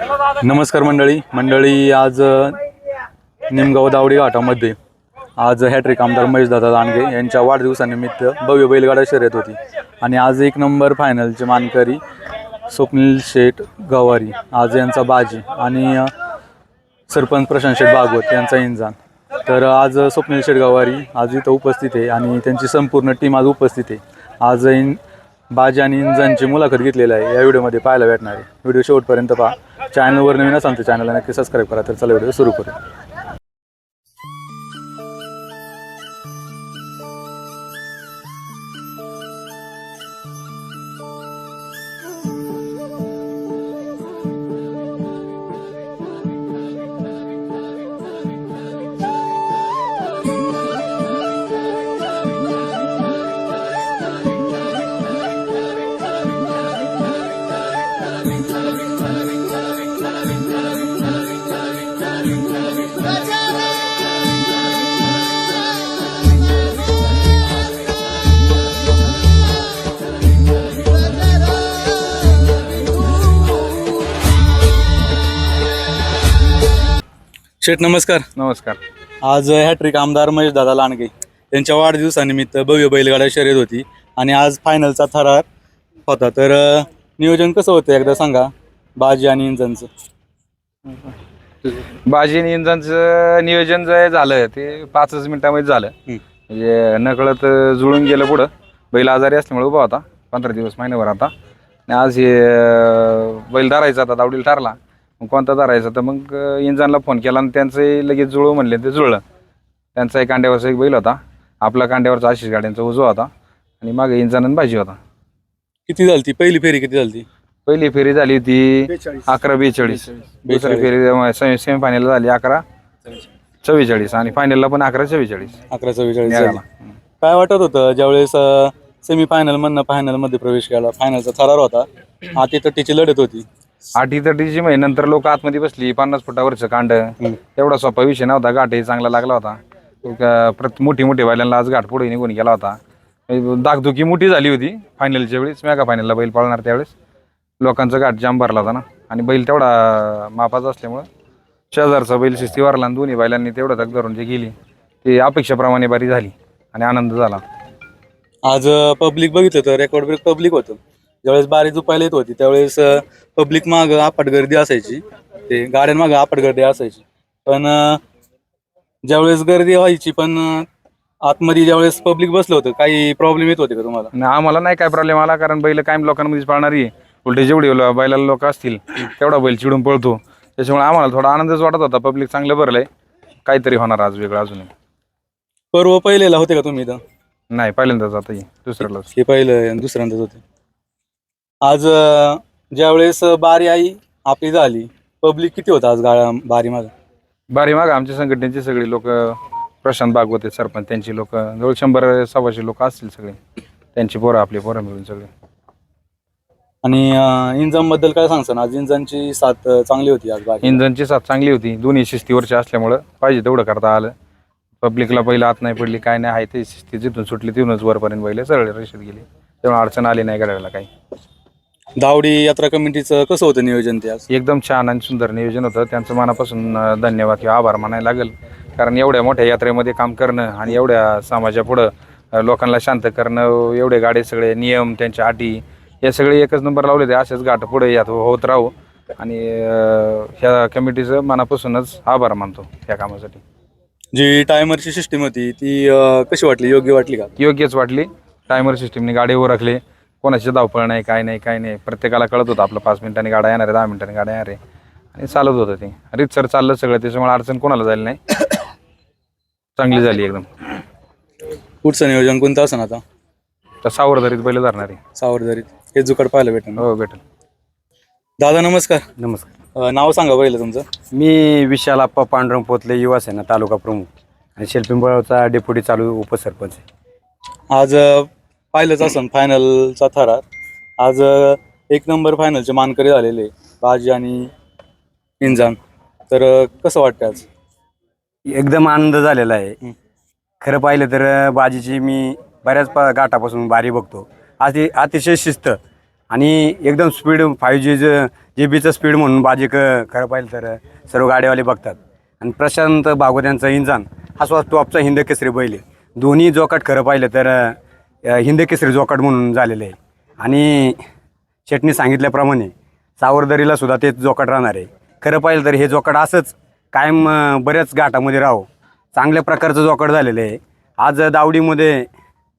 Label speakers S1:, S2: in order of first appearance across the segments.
S1: नमस्कार मंडळी. मंडळी आज निमगाव दावडी घाटामध्ये आज हॅट्रिक आमदार महेशदादा दानगे यांच्या वाढदिवसानिमित्त भव्य बैलगाडा शर्यत होती. आणि आज एक नंबर फायनलचे मानकरी स्वप्नील शेठ गवारी आज यांचा बाजी आणि सरपंच प्रशांत शेठ भागवत यांचा इंजान. तर आज स्वप्नील शेठ गवारी आज इथं उपस्थित आहे आणि त्यांची संपूर्ण टीम आज उपस्थित आहे. आज इन बाजी आणि इंजांची मुलाखत घेतलेली आहे. या व्हिडिओमध्ये पाहायला भेटणार आहे. व्हिडिओ शेवटपर्यंत पहा. चॅनलवर नवीन असाल तर चॅनलला नक्की सबस्क्राईब करा. तर चला व्हिडिओ सुरू करू शेठ नमस्कार.
S2: नमस्कार.
S1: आज हॅट्रिक आमदार महेश दादा लांडगे यांच्या वाढदिवसानिमित्त भव्य बैलगाडा शर्यत होती आणि आज फायनलचा थरार होता. तर नियोजन कसं होतं एकदा सांगा बाजी आणि इंजनचं?
S2: बाजी आणि इंजनचं नियोजन जे झालं ते पाचच मिनिटामध्ये झालं. म्हणजे नकळत जुळून गेलं पुढं. बैल आजारी असल्यामुळे उभा होता पंधरा दिवस महिन्याभर आता. आणि आज हे बैल धरायचा आता दावडीला ठरला. मग कोणता धरायचा? तर मग इंजनला फोन केला आणि त्यांचं लगेच जुळू म्हणले ते जुळलं. त्यांचा एक कांड्यावरचा एक बैल होता. आपला कांड्यावरचा आशिष गाड्यांचा उजवा होता. आणि मागे इंजन आणि बाजी होता.
S1: किती झाली ती? पहिली फेरी किती झाली
S2: पहिली फेरी झाली होती अकरा बेचाळीस. दुसरी फेरी सेमी फायनल झाली अकरा चव्वेचाळीस. आणि फायनलला पण अकरा चव्वेचाळीस.
S1: अकरा चव्वेचाळीस. काय वाटत होतं ज्यावेळेस सेमी फायनल मधनं फायनलमध्ये प्रवेश केला फायनलचा थरार होता आती तटीची लढत होती.
S2: आठी तटीची म्हणजे नंतर लोक आतमध्ये बसली पन्नास फुटावरचं कांड. एवढा सोपा विषय नव्हता. घाटही चांगला लागला होता. प्रत मोठी मोठी बैलांना आज घाट पुढे निघून गेला होता. दागदुखी मोठी झाली होती फायनलच्या वेळेस. मेगा फायनलला बैल पळणार त्यावेळेस. लोकांचा घाट जाम भरला होता ना. आणि बैल तेवढा मापाचा असल्यामुळं शेजारचा बैल शिस्ती वारला आणि दोन्ही बैलांनी तेवढं तक धरून जे गेली ती अपेक्षेप्रमाणे बारी झाली आणि आनंद झाला.
S1: आज पब्लिक बघितलं तर रेकॉर्ड ब्रेक पब्लिक होतं. ज्यावेळेस बारी झुपायला येत होती त्यावेळेस पब्लिक माग आपट गर्दी असायची. ते गाड्यांमागं आपट गर्दी असायची. पण ज्यावेळेस गर्दी व्हायची पण आतमध्ये ज्यावेळेस पब्लिक बसलं होतं काही प्रॉब्लेम येत होते का तुम्हाला?
S2: आणि आम्हाला नाही काय प्रॉब्लेम आला कारण बैल कायम लोकांमध्येच पळणारी उलटे जेवढे लो- बैलाला लोक असतील तेवढा बैल चिडून पळतो. त्याच्यामुळे आम्हाला थोडा आनंदच वाटत होता. पब्लिक चांगलं भरलंय. काहीतरी होणार आज वेगळं अजून
S1: पर्व पहिलेला होते का तुम्ही इथं?
S2: नाही पहिल्यांदाच आता हे, दुसऱ्याला
S1: हे पहिलं आणि दुसऱ्यांदाच होते. आज ज्यावेळेस बारी आई आपली झाली पब्लिक किती होता आज गाळा बारी माग?
S2: बारी माग आमच्या संघटनेचे सगळे लोक प्रशांत भागवते सरपंच त्यांची लोक जवळ शंभर सव्वाशे लोक असतील सगळे. त्यांची पोरं आपली पोरं मिळून सगळे.
S1: आणि इंजमबद्दल काय सांगसान? आज इंजनची साथ चांगली होती आज बारी?
S2: इंजनची साथ चांगली होती. दोन्ही शिस्तीवरची असल्यामुळं पाहिजे तेवढं करता आलं. पब्लिकला पहिलं आत नाही पडली काय नाही आहे ते शिस्ती जिथून सुटली तिथूनच वरपर्यंत पहिले सरळ रेषेत गेली. त्यामुळे अडचण आली नाही गाड्याला काही.
S1: दावडी यात्रा कमिटीचं कसं होतं नियोजन ते आज?
S2: एकदम छान आणि सुंदर नियोजन होतं. त्यांचं मनापासून अं, धन्यवाद किंवा आभार मानायला लागेल. कारण एवढ्या मोठ्या यात्रेमध्ये काम करणं आणि एवढ्या समाजापुढं अं, लोकांना शांत करणं एवढे गाडे सगळे नियम त्यांच्या अटी हे सगळे एकच नंबर लावले ते असेच गाठ पुढे यात होत राहू. आणि अं, ह्या कमिटीचं मनापासूनच आभार मानतो या कामासाठी.
S1: जी टायमरची सिस्टीम होती ती अं, कशी वाटली? योग्य वाटली का?
S2: योग्यच वाटली. टायमर सिस्टीमने गाडी ओरखले कोणाची धावपळ नाही काय नाही काय नाही. प्रत्येकाला कळत होतं आपलं पाच मिनिटांनी गाड्या येणार आहे दहा मिनिटांनी गाड्या येणार आहे आणि चालत होतं ते. रीतसर चाललं सगळं त्याच्यामुळे अडचण कोणाला झाली नाही. चांगली झाली एकदम.
S1: पुढचं नियोजन कोणतं असं आता?
S2: तर सावरधरीत बैल धरणार आहे.
S1: सावरदरीत. हे जुकड पाहायला भेटेल.
S2: हो भेटेल.
S1: दादा नमस्कार.
S3: नमस्कार.
S1: अं, नाव सांगा पहिलं तुमचं.
S3: मी विशाल आप्पा पांडुरंग पोतले युवा सेना तालुका प्रमुख. आणि शिल्पिंबळचा डेप्युटी चालू उपसरपंच आहे.
S1: आज अं, पाहिलंच असं फायनलचा थरार. आज अं, एक नंबर फायनलचे मानकरी झालेले बाजी आणि इंजान. तर अं, कसं वाटतं आज?
S3: एकदम आनंद झालेला आहे. खरं पाहिलं तर अं, बाजीची मी बऱ्याच पा गाठापासून बारी बघतो. अति अतिशय शिस्त. आणि एकदम स्पीड फाईव्ह जी जे बीचं स्पीड म्हणून बाजी क खरं पाहिलं तर सर्व गाड्यावाले बघतात. आणि प्रशांत भागवत यांचा इंजान हा स्वतः टॉपचा हिंद केसरी बैल आहे. दोन्ही जोकाट खरं पाहिलं तर अ, हिंदकेसरी जोकाट म्हणून झालेलं आहे. आणि शेटणी सांगितल्याप्रमाणे सावरदरीला सुद्धा तेच जोकाट राहणार आहे. खरं पाहिलं तर हे जोकाट असंच कायम बऱ्याच घाटामध्ये राहो. चांगल्या प्रकारचं जोकाट झालेलं आहे. आज दावडीमध्ये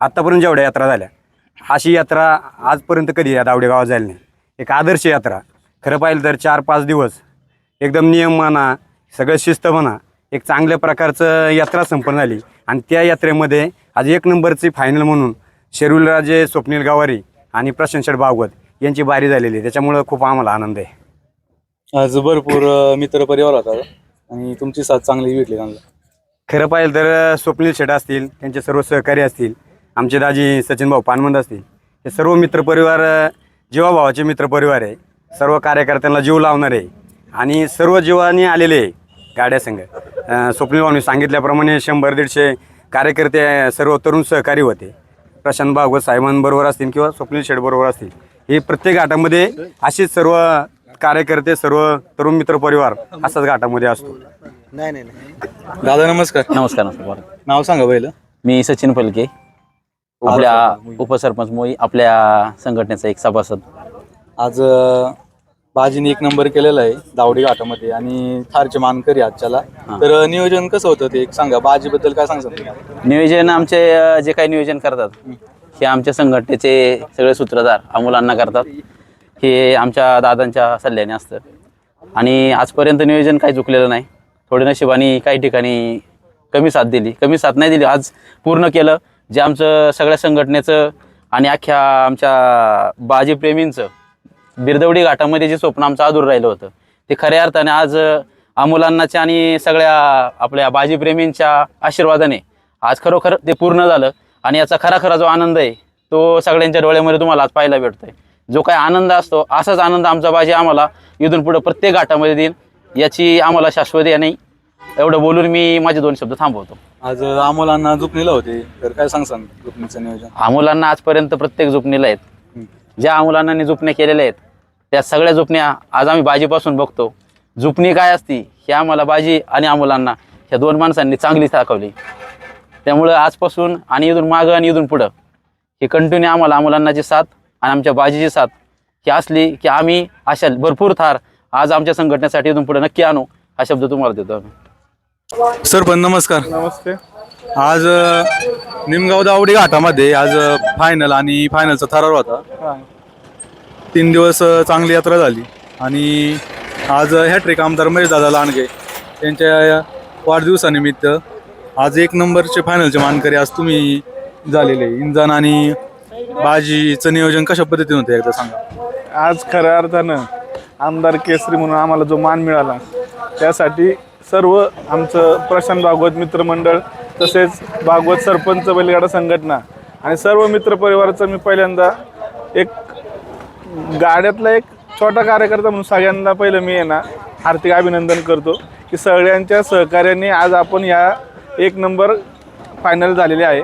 S3: आत्तापर्यंत जेवढ्या यात्रा झाल्या अशी यात्रा आजपर्यंत कधी या दावडे गावात झाली नाही. एक आदर्श यात्रा. खरं पाहिलं तर चार पाच दिवस एकदम नियम म्हणा सगळं शिस्त म्हणा एक चांगल्या प्रकारचं यात्रा संपन्न झाली. आणि त्या यात्रेमध्ये आज एक नंबरची फायनल म्हणून शेरुलराजे स्वप्नील गावारी आणि प्रशांत शेठ भागवत यांची बारी झालेली आहे. त्याच्यामुळं खूप आम्हाला आनंद आहे.
S1: आज भरपूर अ, मित्र परिवार होता आणि तुमची साथ चांगली भेटली त्यांना
S3: खरं पाहिलं तर स्वप्नील शेठ असतील त्यांचे सर्व सहकारी असतील आमचे दाजी सचिन भाऊ पानमंद असतील हे सर्व मित्रपरिवार अ, जीवाभावाचे मित्रपरिवार आहे. सर्व कार्यकर्त्यांना जीव लावणारे आहे. आणि सर्व जीवानी आलेले आहे गाड्यासंघ अ, स्वप्नील भाऊनी सांगितल्याप्रमाणे शंभर दीडशे कार्यकर्ते सर्व तरुण सहकारी होते. प्रशांत भागवत साहेबांबरोबर असतील किंवा स्वप्नील शेठ बरोबर असतील हे प्रत्येक घाटामध्ये असेच सर्व कार्यकर्ते सर्व तरुण मित्रपरिवार असाच घाटामध्ये असतो.
S1: दादा नमस्कार.
S4: नमस्कार नमस्कार.
S1: नाव सांगा पहिलं.
S4: मी सचिन फलके. आपल्या उपसरपंच मोई आपल्या संघटनेचा एक सभासद.
S1: आज अ, बाजीने एक नंबर केलेला आहे दावडी घाटामध्ये. आणि थारचे मानकरी आजच्याला तर नियोजन कसं होतं ते एक सांगा. बाजीबद्दल काय सांगता?
S4: नियोजन आमचे अ, जे काही नियोजन करतात हे. आमच्या संघटनेचे सगळे सूत्रधार अमुलांना करतात. हे आमच्या दादांच्या सल्ल्याने असतं. आणि आजपर्यंत नियोजन काही चुकलेलं नाही. थोडे नशिबाने काही ठिकाणी कमी साथ दिली. कमी साथ नाही दिली आज पूर्ण केलं. जे आमचं सगळ्या संघटनेचं आणि अख्ख्या आमच्या बाजीप्रेमींचं बिरदवडी घाटामध्ये जे स्वप्न आमचं अधूर राहिलं होतं ते खऱ्या अर्थाने आज अमुलांनाच्या आणि सगळ्या आपल्या बाजीप्रेमींच्या आशीर्वादाने आज खरोखर ते पूर्ण झालं आणि याचा खरा खरा जो आनंद आहे तो सगळ्यांच्या डोळ्यामध्ये तुम्हाला आज पाहायला भेटतोय. जो काय आनंद असतो असाच आनंद आमचा बाजी आम्हाला इथून पुढे प्रत्येक घाटामध्ये देईल याची आम्हाला शाश्वती आणि एवढं बोलून मी माझे दोन शब्द थांबवतो.
S1: आज अमोलांना झुकलेलं होते तर काय सांगसान झुकणीचं नियोजन?
S4: अमुलांना आजपर्यंत प्रत्येक झुपणीला आहेत. ज्या अमुलांना झुपण्या केलेल्या आहेत त्या सगळ्या झुपण्या आज आम्ही बाजीपासून बघतो. झुपणी काय असती हे आम्हाला बाजी आणि अमुलांना ह्या दोन माणसांनी चांगली दाखवली. त्यामुळं आजपासून आणि इथून मागं आणि इथून पुढं हे कंटिन्यू आम्हाला अमुलांनाची साथ आणि आमच्या बाजीची साथ ही असली की आम्ही अशा भरपूर थार आज आमच्या संघटनेसाठी इथून पुढे नक्की आणू हा शब्द तुम्हाला देतो आम्ही.
S1: सरपंच नमस्कार.
S5: नमस्ते.
S1: आज निमगाव दावडी घाटामध्ये आज फायनल आणि फायनलचा थरार होता. तीन दिवस चांगली यात्रा झाली. आणि आज हॅट्रिक आमदार महेश दादा लांडगे यांच्या वाढदिवसानिमित्त आज एक नंबरचे फायनलचे मानकरी आज तुम्ही झालेले. इंजन आणि बाजीचं नियोजन कशा पद्धतीने होतं एकदा सांगा.
S5: आज खऱ्या अर्थानं आमदार केसरी म्हणून आम्हाला जो मान मिळाला त्यासाठी सर्व आमचं प्रशांत भागवत मित्रमंडळ तसेच भागवत सरपंच बैलगाडा संघटना आणि सर्व मित्रपरिवाराचं मी पहिल्यांदा एक गाड्यातला एक छोटा कार्यकर्ता म्हणून सगळ्यांना पहिलं मी आहे ना हार्दिक अभिनंदन करतो की सगळ्यांच्या सहकार्याने आज आपण या एक नंबर फायनल झालेले आहे.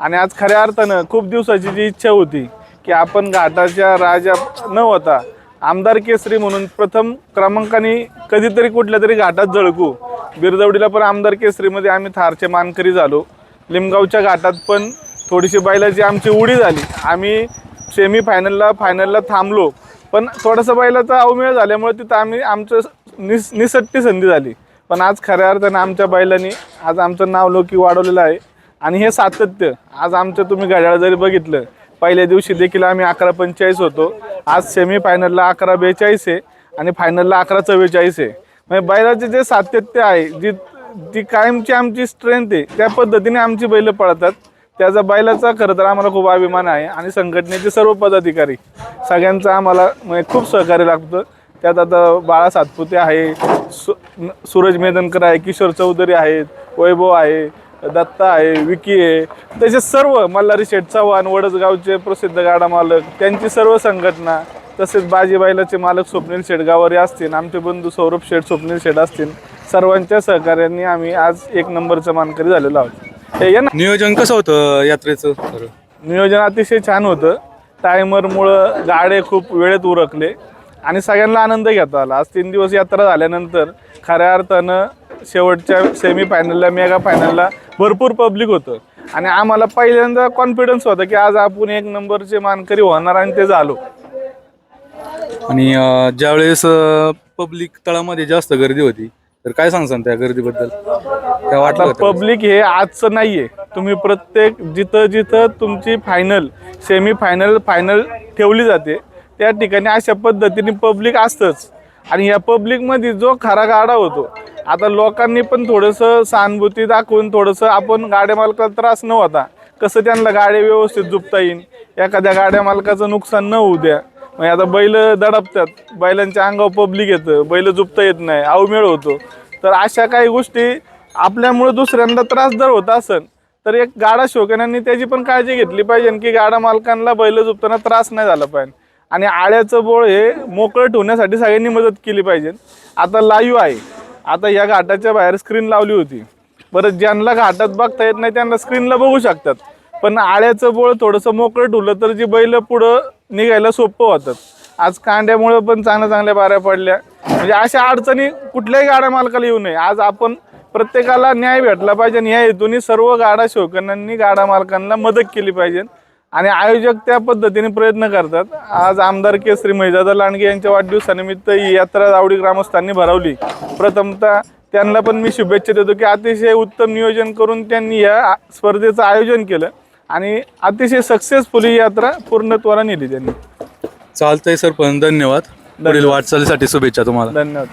S5: आणि आज खऱ्या अर्थानं खूप दिवसाची जी इच्छा होती की आपण घाटाच्या राजा न होता आमदार केसरी म्हणून प्रथम क्रमांकाने कधीतरी कुठल्या तरी घाटात झळकू. बिरजवडीला पण आमदार केसरीमध्ये आम्ही थारचे मानकरी झालो. लिमगावच्या घाटात पण थोडीशी बैलाची आमची उडी झाली. आम्ही सेमी फायनलला फायनलला थांबलो. पण थोडंसं बैलाचा अवमेळ झाल्यामुळे तिथं आम्ही आमचं निस निसट्टी संधी झाली. पण आज खऱ्या अर्थानं आमच्या बैलांनी आज आमचं नाव लोकी वाढवलेलं आहे. आणि हे सातत्य आज आमचं तुम्ही घड्याळ जरी बघितलं पहिल्या दिवशी देखील आम्ही अकरा पंचेचाळीस होतो. आज सेमी फायनलला अकरा बेचाळीस आहे आणि फायनलला अकरा चव्वेचाळीस आहे. म्हणजे बैलाचे जे सातत्य आहे जी ती कायमची आमची स्ट्रेंथ आहे त्या पद्धतीने आमची बैलं पळतात. त्याचा बैलाचा खरं तर आम्हाला खूप अभिमान आहे आणि संघटनेचे सर्व पदाधिकारी सगळ्यांचं आम्हाला म्हणजे खूप सहकार्य लागतं. त्यात आता बाळा सातपुते आहे सु सूरज मेदनकर आहे किशोर चौधरी आहेत वैभव आहे दत्ता आहे विकी आहे. त्याचे सर्व मल्हारी शेठ चव्हाण वडसगावचे प्रसिद्ध गाडा मालक त्यांची सर्व संघटना तसेच बाजी बैलाचे मालक स्वप्नील शेठ गावारी असतील आमचे बंधू सौरभ शेठ स्वप्नील शेठ असतील सर्वांच्या सहकार्याने आम्ही आज एक नंबरचा मानकरी झालेलो आहोत. हे या ना.
S1: नियोजन कसं होतं यात्रेचं? खरं
S5: नियोजन अतिशय छान होतं. टायमरमुळं गाडे खूप वेळेत उरकले. आणि सगळ्यांना आनंद घेता आला. आज तीन दिवस यात्रा झाल्यानंतर खऱ्या अर्थानं शेवटच्या सेमी फायनलला मेगा फायनलला भरपूर पब्लिक होतं. आणि आम्हाला पहिल्यांदा कॉन्फिडन्स होता की आज आपण एक नंबरचे मानकरी होणार आणि ते झालो.
S1: आणि अं, ज्यावेळेस पब्लिक तळामध्ये जास्त गर्दी होती तर काय सांगसान त्या गर्दीबद्दल? काय वाटलं
S5: आता
S1: का त्यावेळेस?
S5: पब्लिक हे आजचं नाहीये. तुम्ही प्रत्येक जिथं जिथं तुमची फायनल सेमी फायनल फायनल ठेवली जाते त्या ठिकाणी अशा पद्धतीने पब्लिक असतंच. आणि या पब्लिकमध्ये जो खरा गाडा होतो आता लोकांनी पण थोडंसं सहानुभूती दाखवून थोडंसं आपण गाड्या मालकाला त्रास न होता कसं त्यांना गाड्या व्यवस्थित जुपता येईल एखाद्या गाड्या मालकाचं नुकसान न होऊ द्या. मग आता बैल दडपतात बैलांच्या अंगावर पब्लिक येतं बैल जुपता येत नाही अवमेळ होतो. तर अशा काही गोष्टी आपल्यामुळे दुसऱ्यांदा त्रास जर होत असेल तर एक गाडा शोकण्यांनी त्याची पण काळजी घेतली पाहिजे की गाडा मालकांना बैल झोपताना त्रास नाही झाला पाहिजे. आणि आळ्याचं बोळ हे मोकळं ठेवण्यासाठी सगळ्यांनी मदत केली पाहिजे. आता लाईव्ह आहे. आता या घाटाच्या बाहेर स्क्रीन लावली होती. बरं ज्यांना घाटात बघता येत नाही त्यांना स्क्रीनला बघू शकतात. पण आळ्याचं बोळ थोडंसं मोकळं ठेवलं तर जी बैल पुढं निघायला सोपं होतात. आज कांड्यामुळं पण चांगल्या चांगल्या बाऱ्या पडल्या. म्हणजे अशा अडचणी कुठल्याही गाड्या मालकाला येऊ नये. आज आपण प्रत्येकाला न्याय भेटला पाहिजे आणि या हेतूने सर्व गाडा शोकनांनी गाडा मालकांना मदत केली पाहिजे. आणि आयोजक त्या पद्धतीने प्रयत्न करतात. आज आमदार केसरी महिजादा लांडगे यांच्या वाढदिवसानिमित्त ही यात्रा आवडी ग्रामस्थांनी भरवली. प्रथमतः त्यांना पण मी शुभेच्छा देतो की अतिशय उत्तम नियोजन करून त्यांनी या स्पर्धेचं आयोजन केलं. आणि अतिशय सक्सेसफुली यात्रा पूर्णत्वाला नेली त्यांनी.
S1: चालतंय सर पण धन्यवाद. पुढील वाटचालीसाठी शुभेच्छा तुम्हाला.
S5: धन्यवाद.